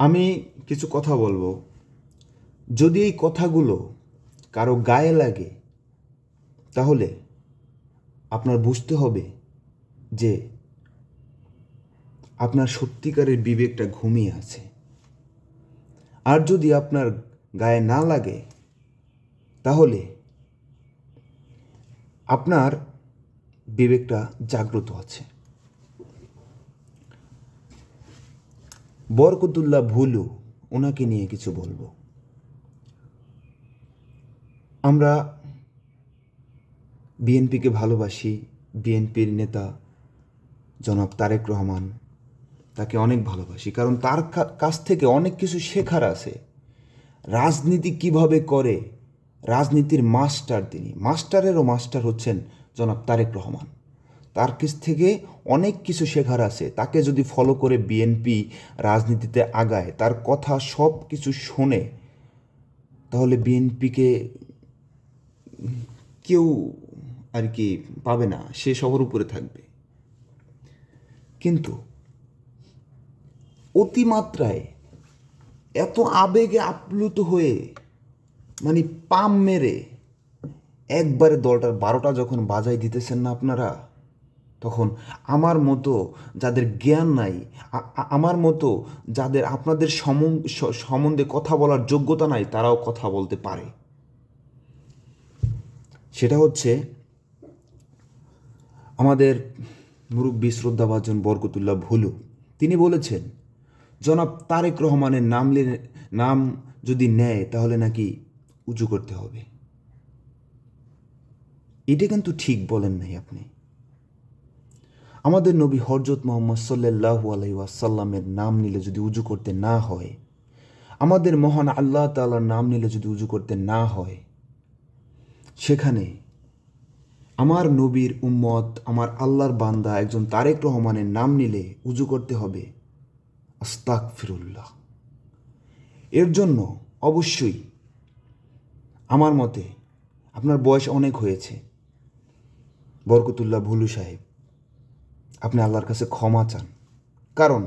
আমি কিছু কথা বলব। যদি এই কথাগুলো কারও গায়ে লাগে, তাহলে আপনার বুঝতে হবে যে আপনার সত্যিকারের বিবেকটা ঘুমিয়ে আছে। আর যদি আপনার গায়ে না লাগে, তাহলে আপনার বিবেকটা জাগ্রত আছে। বরকতুল্লাহ ভুলু ওনাকে নিয়ে কিছু বলব। আমরা বিএনপিকে ভালোবাসি, বিএনপির নেতা জনাব তারেক রহমান। তাকে অনেক ভালোবাসি। কারণ তার কাছ থেকে অনেক কিছু শেখার আছে। রাজনীতি কীভাবে করে? রাজনীতির মাস্টার তিনি। মাস্টারেরও মাস্টার হচ্ছেন জনাব তারেক রহমান। তার কাছ থেকে অনেক কিছু শেখার আছে। তাকে যদি ফলো করে বিএনপি রাজনীতিতে আগায়, তার কথা সব কিছু শোনে, তাহলে বিএনপিকে কেউ আর কি পাবে না। সে সবার উপরে থাকবে। কিন্তু অতিমাত্রায় এত আবেগে আপ্লুত হয়ে মানে পাম মেরে একবারে দলটার বারোটা যখন বাজাই দিতেছেন না আপনারা, তখন আমার মতো যাদের জ্ঞান নাই আমার মতো যাদের আপনাদের সম্বন্ধে কথা বলার যোগ্যতা নাই, তারাও কথা বলতে পারে। সেটা হচ্ছে আমাদের মুরব্বী শ্রদ্ধাভাজন বরকতুল্লাহ ভুলু। তিনি বলেছেন জনাব তারেক রহমানের নাম নাম যদি নেয়, তাহলে নাকি উঁচু করতে হবে। এটা কিন্তু ঠিক বলেন নাই আপনি। আমাদের নবী হরজত মোহাম্মদ সাল্লাহু আলাই ওয়াসাল্লামের নাম নিলে যদি উজু করতে না হয়, আমাদের মহান আল্লাহ তাআলার নাম নিলে যদি উজু করতে না হয়, সেখানে আমার নবীর উম্মত, আমার আল্লাহর বান্দা একজন তারেক রহমানের নাম নিলে উজু করতে হবে। আস্তাক ফিরুল্লাহ এর জন্য অবশ্যই আমার মতে আপনার বয়স অনেক হয়েছে। বরকতুল্লাহ ভুলু সাহেব, আপনি আল্লাহর কাছে ক্ষমা চান। কারণ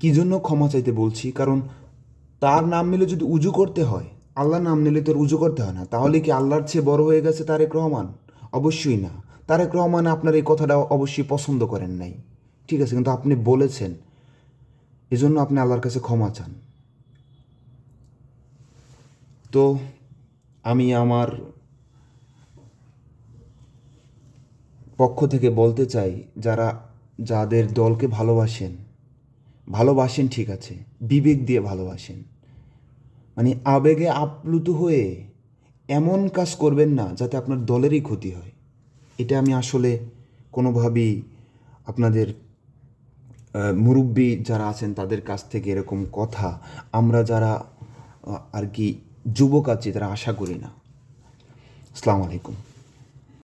কি জন্য ক্ষমা চাইতে বলছি? কারণ তার নাম নিলে যদি উজু করতে হয়, আল্লাহর নাম নিলে তোর উজু করতে হয় না। তাহলে কি আল্লাহর চেয়ে বড় হয়ে গেছে তারেক রহমান? অবশ্যই না। তারেক রহমান আপনার এই কথাটা অবশ্যই পছন্দ করেন নাই। ঠিক আছে, কিন্তু আপনি বলেছেন এজন্য আপনি আল্লাহর কাছে ক্ষমা চান। তো আমি আমার পক্ষ থেকে বলতে চাই, যারা, যাদের দলকে ভালোবাসেন ভালোবাসেন ঠিক আছে, বিবেক দিয়ে ভালোবাসেন মানে আবেগে আপ্লুত হয়ে এমন কাজ করবেন না যাতে আপনার দলেরই ক্ষতি হয়। এটা আমি আসলে কোনোভাবেই আপনাদের মুরব্বী যারা আছেন তাদের কাছ থেকে এরকম কথা। আমরা যারা আর কি যুবক আছি তারা আশা করি না। আসসালামু আলাইকুম।